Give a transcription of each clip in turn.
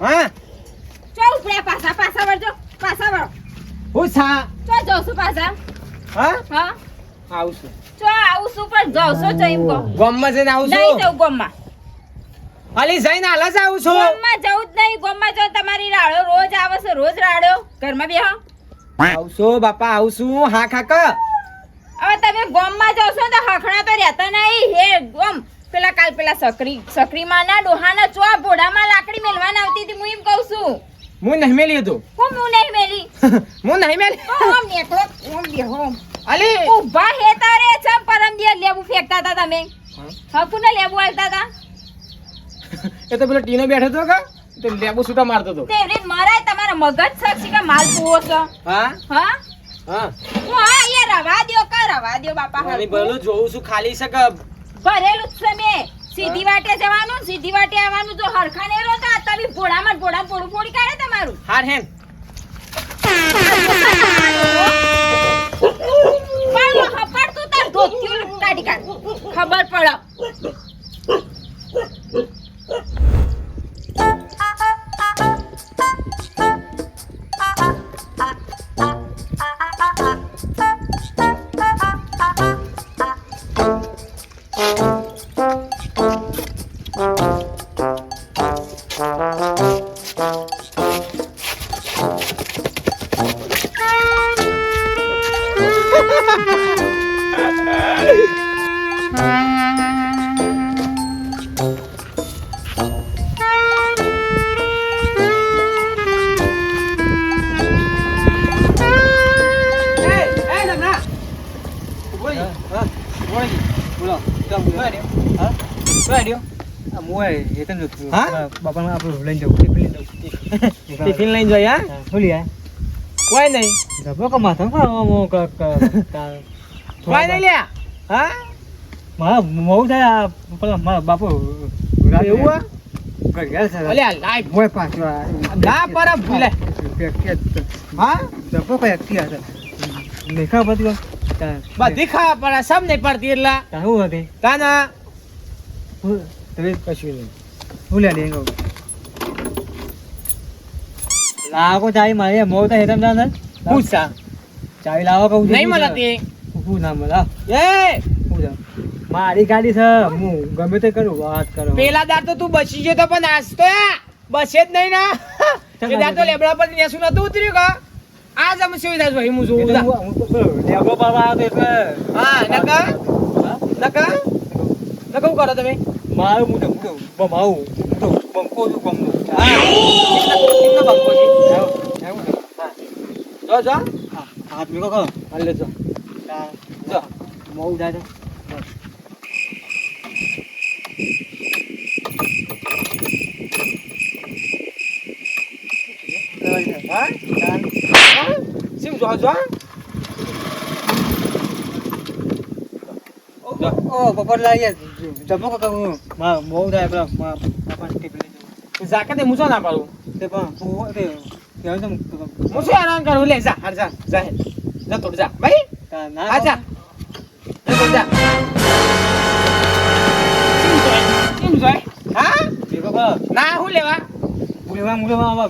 હા? ચો ઉપડ્યા પાછા પાછા વળજો પાછા વળો. હું સા ચો જવશું પાછા. હા? હા. આવું ચો આવશું છું પણ જવશો તો એમ કહો. ગોમમાં જઈને આવું નહીં છું ગોમમાં. અલી જઈને હાલ જ આવું છું ગોમમાં જવું જ નહીં. ગોમમાં જો તમારી રાડો રોજ આવે છે રોજ રાડો. ઘરમાં બેહો. આવશો છું બાપા આવશું. હા કાકા. હવે તમે ગોમમાં છો તો હખણા તો રહેતા નહીં. હે ગોમ. પેલા કાલ પેલા સકરી સકરીમાં ના ડોહાના ચો ભોડામાં લાકડી મેલવાન આવતી હતી હું એમ કહું છું. હું નહીં મેલી હતું. હું હું નહીં મેલી? હું નહીં મેલી. ઓમ નીકળો ઓમ બેહો અલે! ઊભા હે તારે છમ પરમ દિવસ લેવું ફેંકતા હતા તમે? હકુ લેવું આલતા હતા? એ તો પેલો ટીનો બેઠો હતો કા? તે લેબુ છૂટા મારતો હતો. તે રીત મરાય તમારા મગજ સાક્ષી કે માલ પૂવો છો? હા? હા? હા. હું હા અહીંયા રવા દ્યો કા રવા દ્યો બાપા? હા. ભલું જોઉં છું ખાલી છે કે ભરેલું છે મેં. સીધી વાટે જવાનું સીધી વાટે આવવાનું. જો હરખા ને રહો તો આ તમે ભોળામાં ભોળા ભોળું ફોડી કાઢે તમારું. હાર હેન. પણ હપડ તું તાર ધોતિયું કાઢી કાઢ. ખબર પડે. હા? આ બાપાને આપણે લઈને જવું. ટિફિન લઈને જવું. ટિફિન. લઈને જોઈ હા? હા, લઈ આયા? કોઈ નહીં. ધબ્બો કે કા- કોઈ નહીં લ્યા. હા? મારા મોઉ થાય પેલા મારા બાપુ એવું હા? હા ખબર પડતી સમ નહીં પડતી એટલે. શું હતી? તાના હું- શું મારી શું ગાડી છે હું ગમે તે કરું વાત કરો પેલા દાર તો તું બસી ગયો તો પણ આજ તો બસે જ નહીં ના એ તો લેબડા પર નેસું નતું ઉતર્યું કા આજ અમે સુવિધા ભાઈ હું જોઉં. લેબડો પર આવ્યો એટલે હા નકા નકા નકા શું કરો તમે મારું હું તો હું તો બમાવું હું તો બંકો છું ગમનું. હા એમનો બંકો છે આવો, આવો ને. હા. જો જો હા, હાથ મેકો કરો. હાલ લે જો હા, જો મોં જાય છે. હા હા સીમ જો જો ઓ, ઓ, પપ્પા લાવીએ. જમો કાકા હું. મારા બહુ થાય પેલા મારા બાપાને ટિફિન લઈ જવું. તું મુસો ના પાડું તે પણ હું- તે હું- મુસો આરામ કરું લે જા હાર જા જા હે. જા તોડ જા ભાઈ આ જા તોડ જા સીમ જોય હા. ના હું લેવા મુલેમાં મુલેમાં આવા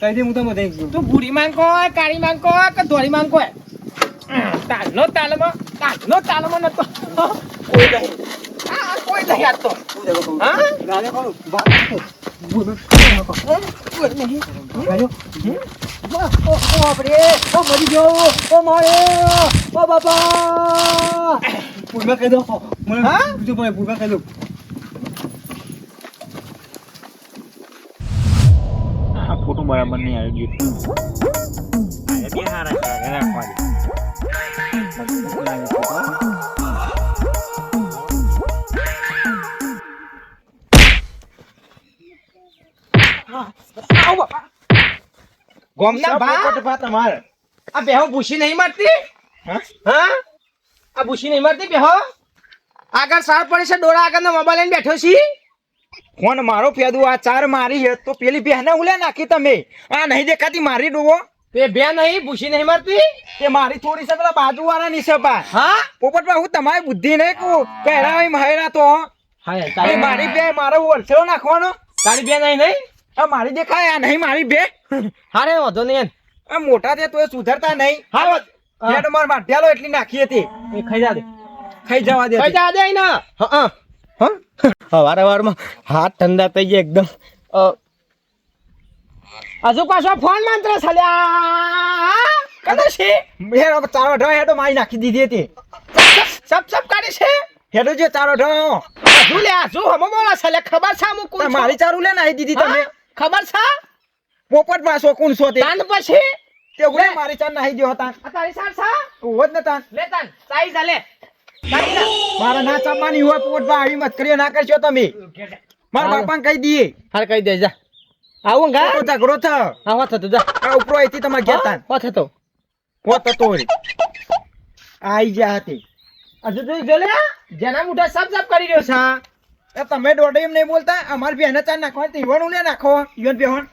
કહી દે હું તો બધે તું બુરી માંગો કાળી માંગો કે ધોળી માંગો તાલનો તાલમાં તાલનો કોઈ કોઈ નહીં આ તો હું દેખો કહું. હા? ગાલે કરો. બા- બોલ, બોલ. કોઈ નહીં ગાલ્યો. ઓ, ઓ, ઓ, બાપરે. ઓ, મરી ગયો. ઓ, મારે. ઓ, બાપા. ભૂલમાં કહી દો. મને હા? બીજું બોલે, ભૂલમાં કહી દો. આ ફોટો બરાબર નહીં આવી ગયો ગોમના બા તમારે. આ બેહો ભૂસી નહીં મારતી? હા? આ ભૂસી નહીં મારતી બેહો. આગળ સાર પડે છે ડોળા આગળનો મોબાઈલ લઈને બેઠો છી. ફોન મારો ફેદું આ ચાર મારી છે તો પેલી બેહને ઉલે નાખી તમે. આ નહીં દેખાતી મારી ડોવો? તે બે નહીં ભૂસી નહીં મારતી? તે મારી થોડી છે પેલા બાજુ વાળા ની સભા હા? પોપટ હું તમારી બુદ્ધિ નહીં કહું. પહેરા હોય મહેરા તો. હા મારી બે મારો હોલસેલો નાખવાનો. તારી બે નહીં નહીં? આ મારી દેખાય આ નહીં મારી બે. હારે વાંધો નહીં આ મોટા છે તો સુધરતા નહીં. હા હા. હેડ માર માઢ્યાલો એટલી નાખી હતી. એ ખાઈ જા દે. ખાઈ જવા દે ખાઈ જા દે ને હા હા. હા? વારે વારમાં હાથ ઠંડા થઈ ગયા એકદમ. હજુ પાછો ફોન મંત્ર સલ્યા કદા છે હેડ ચારો ઢ હેડો મારી નાખી દીધી હતી. સબ સબ કાઢી છે? હેડો જે ચારો ઢો હજુ લે? હજુ હમો બોલા છે ખબર છે હું મારી ચારું લે નાખી દીધી તમે. ખબર છે? પોપટ પાછો કોણ છો તે તાન પછી? તે ઉડે મારી ચાન નાહી દ્યો હતા. તારી સાર છે? હોત ને તાન. લે તાન સાઈ જા લે. મારા ના ચામાની હોય પોપટ પા આવી મત કર્યો ના કરશો તમે. મારા. બાપાને કહી દઈએ. હાલ કહી દે જા. આવું ગા તો ઝઘડો થ હા વાત થતું જા. આ ઉપરો અહીંથી તમારે ગેતા તાન. વાત થતો હોત તો રે આઈ જા હતી હજુ તું જો લે જેના મુઠા સબ સબ કરી રહ્યો છે. તમે દોડે એમ નહીં બોલતા અમાર બેને ચાર નાખવા તો ઈવણ ને નાખો ઈવન બેહણ.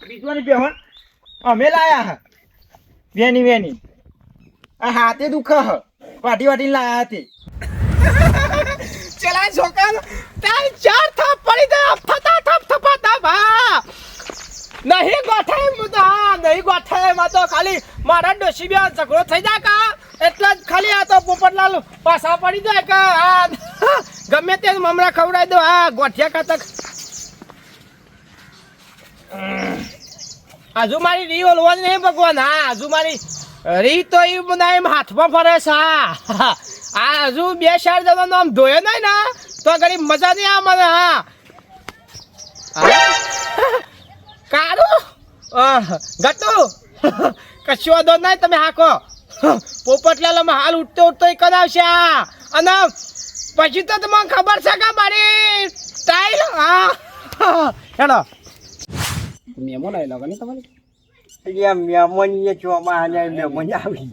બીજવાની બેહન અમે લાયા હા. વેની વેની આ હાથે દુખ હ. વાટી વાટી લાયા હતી ચલા છોકરા તાર ચાર થાપ પડી દે. થતા થપ થપા થપ. હા નહીં ગોઠાય મુદા નહીં ગોઠાયમાં તો ખાલી મારા ડોશી બે ઝઘડો થઈ જાય કા. એટલે જ ખાલી આ તો પોપટલાલ પાછા પડી જાય કા. આ ગમે તે મમરા ખવડાવી દો. આ ગોઠિયા ખાતક હજુ મારી રી ઓલવા નહીં ભગવાન. હા હજુ મારી રી તો એ બધા એમ હાથમાં ફરે છે, હા. આ હજુ બે ચાર જણાનો આમ ધોયો નહીં ને, તો ઘણી મજા નહીં આવે મને, હા. કારું ગટુ કશું વાંધો નહીં તમે હાકો. પોપટલાલ અમે હાલ ઉઠતો ઉઠતો ઈ કરાવશે આ અને પછી તો તમને ખબર છે કે મારી સ્ટાઈલ હા. હેલો નહીં તમારે? મહેમાન એ ચોમાં અને મહેમાન આવી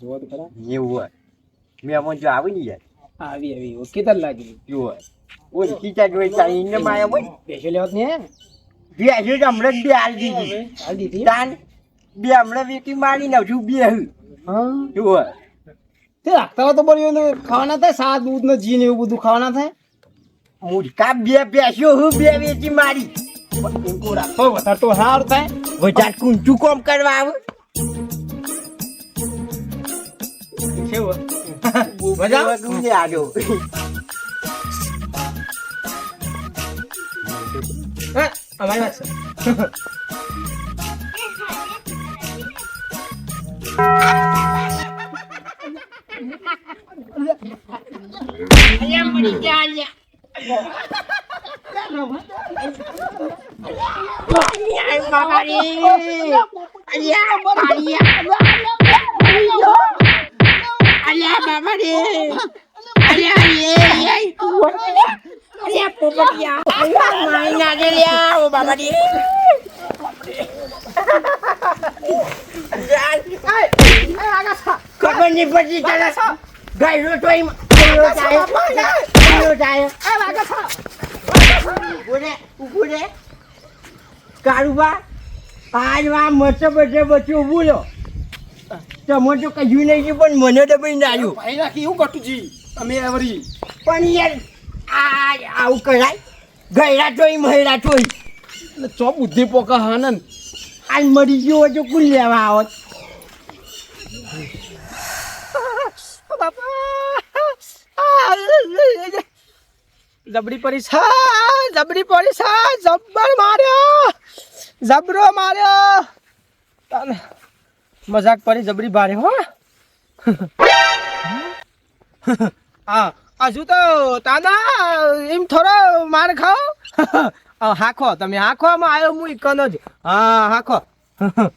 જોવો તો ખરા. એવું હોય. મહેમાન જો આવી ને યાર આવી આવી. ઓકે તર લાગી. જો ઓળખી તા જોઈ ચાઈને માયા હોય પેશો લેવત ને. બે હજુ જ હમણાં બે હાલ દીધી. તાન બે હમણાં વેકી મારી નાખશું બે હા. શું તે રાખતા તો બોલ્યો ને ખાવાના થાય? સાત દૂધ ને જી ને એવું બધું ખાવાના થાય? મૂર્ખા બે બેસ્યો હું બે વેચી મારી. એમ રાખતો વધારે તો સારું થાય. વધારે કુંચું કોમ કરવા આવે? અમારી વાત છે. ખબર નહીં પડતી તને ગાયરો તો એમ ગાયરો જાય ગાયરો જાય ઉભુરે ઉભુરે કારુબા આજ વા મરચે બચે બચ્યું રહ્યો તમે તો કહ્યું નહીં પણ મને તો ભાઈ નાયું ભાઈ નાખી એવું કટુજી અમે આવરી પણ યાર આ આવું કરાય. ગયરા તો મહેરા તોય તો ચો બુદ્ધિ પોકા હાનન આજ મરી ગયો હજુ કુલ લેવા આવત? જબડી પડી છે જબડી પડી છે જબ્બર માર્યો. જબરો માર્યો. તને મજાક પડી, જબરી બારે હો. હા હજુ તો, તાના, એમ થોડો માર ખાઓ હાખો, તમે હાખો માં આવ્યો હું ઇકનો જ. હા, હાખો.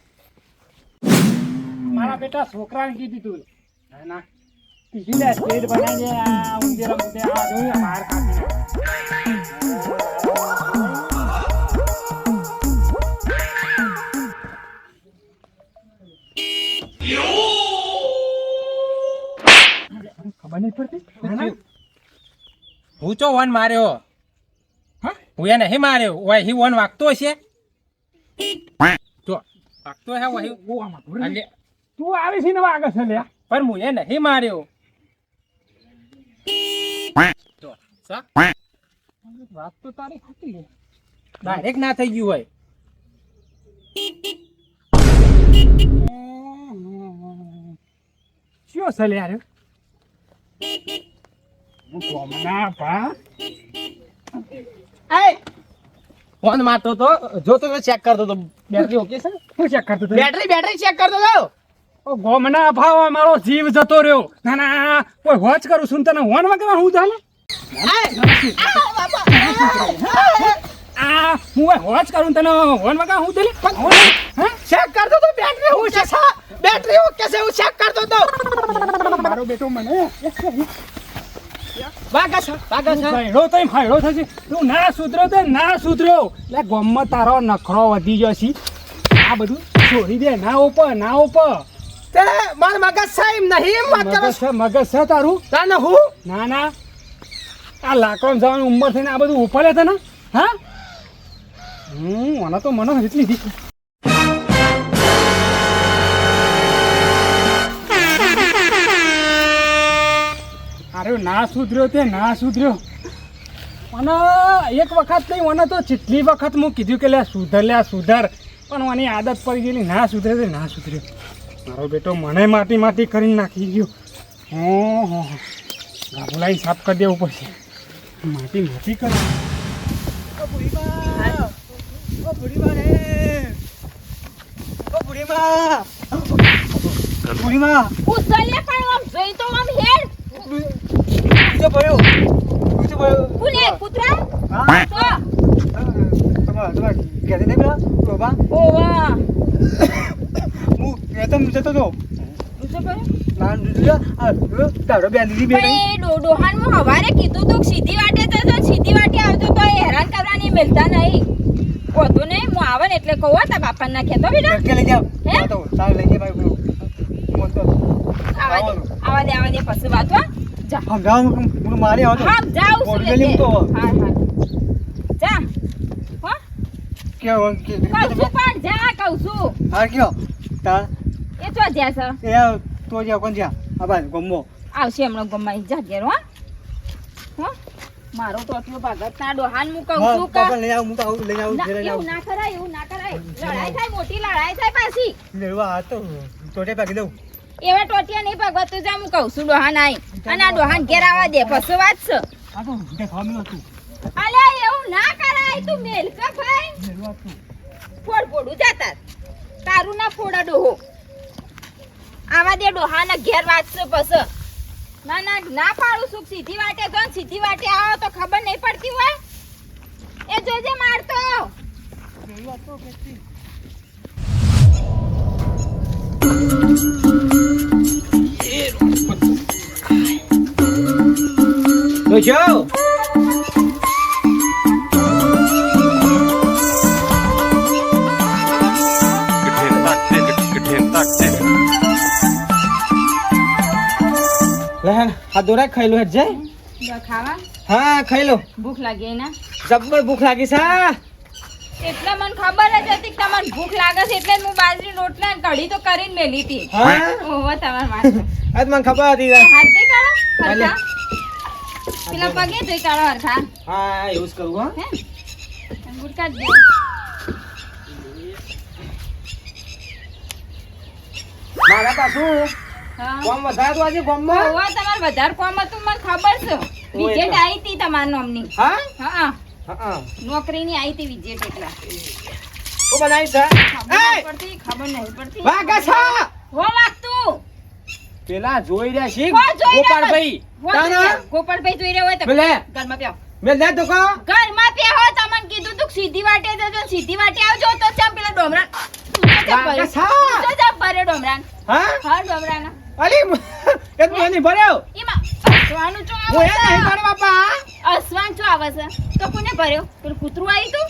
મારા બેટા છોકરાને કીધી તું. ના કીધું ખબર નહીં પડતી હું ચો વન માર્યો. હું? એને નહીં માર્યો? વહી વન વાગતો છે જો વાગતો હે અલ્યા, તું આવી છે ને વાગે છે લે પણ હું એને નહીં માર્યો. જો, સા? વાત તો તારી સાચી ડાયરેક્ટ ના થઈ ગયું હોય. શું છે યાર ના ભા એ ફોન મારતો તો જો તો ચેક કરતો તો બેટરી ઓકે છે શું ચેક કરતો હતો? બેટરી બેટરી ચેક કરતો તો ઓ ગોમના ભાવ મારો જીવ જતો રહ્યો ના ના કોઈ વોચ કરું છું ને તને હોન વગર હું ચાલે આ હું વોચ કરું તને હોન વગર હું હે ચેક કરતો તો બેટરી હું છે? બેટરી ઓકે છે? હું ચેક કરતો તો? મારો બેટો મને વાગા છે વાગા છે. ફાયડો તો ફાયડો થશે. તું ના સુધરો તો ના સુધરો. એટલે ગોમમાં તારો નખરો વધી ગયો છે. આ બધું છોડી દે ના ઉપ ના ઉપર તે માર મગજ સાહેબ એમ નહીં વાત કરો મગજ છે મગજ છે તારું? હું? ના ના. આ લાકડો જવાની ઉંમર થઈને આ બધું ઉપાડે છે ને? હા? હમ મને તો મને એટલી દી અરે ના સુધર્યો તે, ના સુધર્યો. મને એક વખત નહીં, મને તો જેટલી વખત હું કીધું કે લે, સુધર લે, સુધર. પણ મને આદત પડી ગયેલી, ના સુધરે તે, ના સુધર્યો મારો બેટો મને માટી માટી કરીને નાખી ગયો. હો હો હો. ગાબુલાઈ સાફ કરી દેવું પડશે. માટી માટી કરી. બુઢીમાં ઉસલે પણ આમ જોઈ તો આમ હેડ પૂછો ભયો. પૂછો ભયો. કુલે કૂતરા? હા. તો તમાર તમાર ઘરે નહીં પેલા બાબા ઓવા. હું કહેતો હું જતો તો હવારે કીધું તું સીધી વાટે જજો સીધી વાટે આવજો તો હેરાન કરવાની મિલતા નહીં. હોતું નહીં હું આવે ને એટલે કહું તા બાપા બાપાને ના કહેતો બેટા. કે લઈ જાવ હે? તો ચાલ લઈ જાય ભાઈ મોટો આવા દે આવા દે આવા દે પછી વાત હો. જા. સમજાવ હું મારી આવતો હા જાઉં છું લેતે. તો. હા હા. જા. હો. કે કે કહું પણ જા કહું છું. હા કયો? તા. એ તો જ્યાં છે. એ તો જ્યાં કોણ જ્યાં? આ બાજુ ગમો. આવશે હમણાં ગમાઈ જા ઘેર હો. હો. મારો તો આટલો ભાગત ના ડોહાન હું કહું છું કે લઈ આવું હું તો આવું લઈ આવું ઘરે એવું ના કરાય એવું ના કરાય. લડાઈ થાય મોટી લડાઈ થાય પાછી. લેવા આ તો તોટે ભાગી દઉં. એવા ટોટિયા નહીં ભાગવત તું જા હું કહું છું ડોહાન આઈ. અને આ ડોહાન ઘેર આવવા દે પછી વાત છે. આ તો તે ખાવાનું હતું અલે એવું ના કરાય તું મેલ કે ભાઈ? લેવા તું ફોડ ફોડું જાતા તારું. ના ફોડા ડોહો. આવા દે ડોહાના ઘેર વાંચશે પછી. ના ના ના પાડું સુખ, સીધી વાટે જો સીધી વાટે આવો તો ખબર નહીં પડતી હોય. એ જોજે મારતો. તો Geten આ દોરા ખાઈ લો જાય. ખાવા? હા ખાઈ લો ભૂખ લાગી એના? જબ્બર ભૂખ લાગી છે એટલે મને ખબર જ હતી કે તમને ભૂખ લાગે છે એટલે હું બાજરી રોટલા કઢી તો કરીને મેલી હતી. હા. ઓહો તમાર માથે આજ મને ખબર હતી હાથ હાલે. હરખા. પેલા પગે જોઈ કાઢો હરખા. હા એવું જ કરું હા. હે? અંગૂઠ દે. મારા પાછું હા કોમ વધારે તો આજે ગોમમાં હોવા તમાર વધારે કોમ હતું મને ખબર છે. વિજેટ આવી હતી તમાર નોમની. હા? હા. હા. નોકરીની આવી હતી વિજેટ એટલા. ઓ બનાવી છે! પડતી ખબર નહીં પડતી. વાગા છે? હો વાગતું પેલા જોઈ રહ્યા છે કોણ ગોપાળભાઈ તાના રહ્યા. ગોપાળભાઈ જોઈ રહ્યા હોય તો ભલે. ઘરમાં પ્યો મેં લે તો કો ઘરમાં હો તમને કીધું તું સીધી વાટે જજો સીધી વાટે આવજો તો ચમ પેલા ભરે ડોમરાન. હા? હા ડોમરાના. અલી એ તો નહીં ભર્યો. એમાં અસવાનું ચો આવે નહીં છે? બાપા? અસવાન ચો આવે છે? તો કોને ભર્યો? પેલું કૂતરું આવી તું?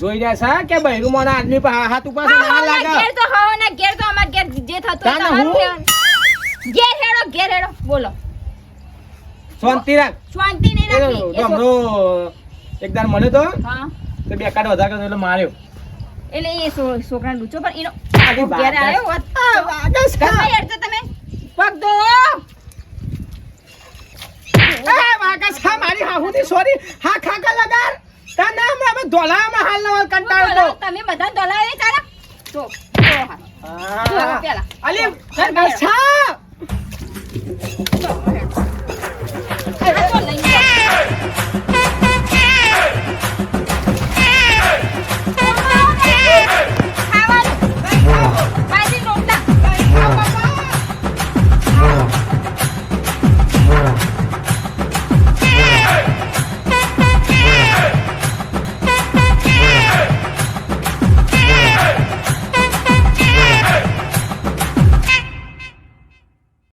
જોઈ રહ્યા છે કે બૈરું મોના આદમી પર હાથ ઉપર ના લાગે. ઘેર તો હા ના ઘેર તો અમાર ઘેર જે થતું હોય તાને તમારું હું? કહેવાનું. ઘેર હેડો ઘેર હેડો. બોલો. શાંતિ રાખ. શાંતિ નહીં રાખી. ડમરો એકદાર મળ્યો તો. હા. તો બે કાઢ વધારે કર્યો એટલે માર્યો. એટલે એ છોકરા છોકરાને પણ એનો ઘેર આવ્યો હોત તો. આ વાગા છે. ઘરમાં હેડજો તમે. પગ ધો એ વાગા છે મારી હાહુથી સોરી. હા ખાકા લગાર ધોલામાં હાલ કંટાળો તો. તમે બધા દોલાવે ચાલો. જો જો હા. જો હા. પેલા. અલી ઘર બસ.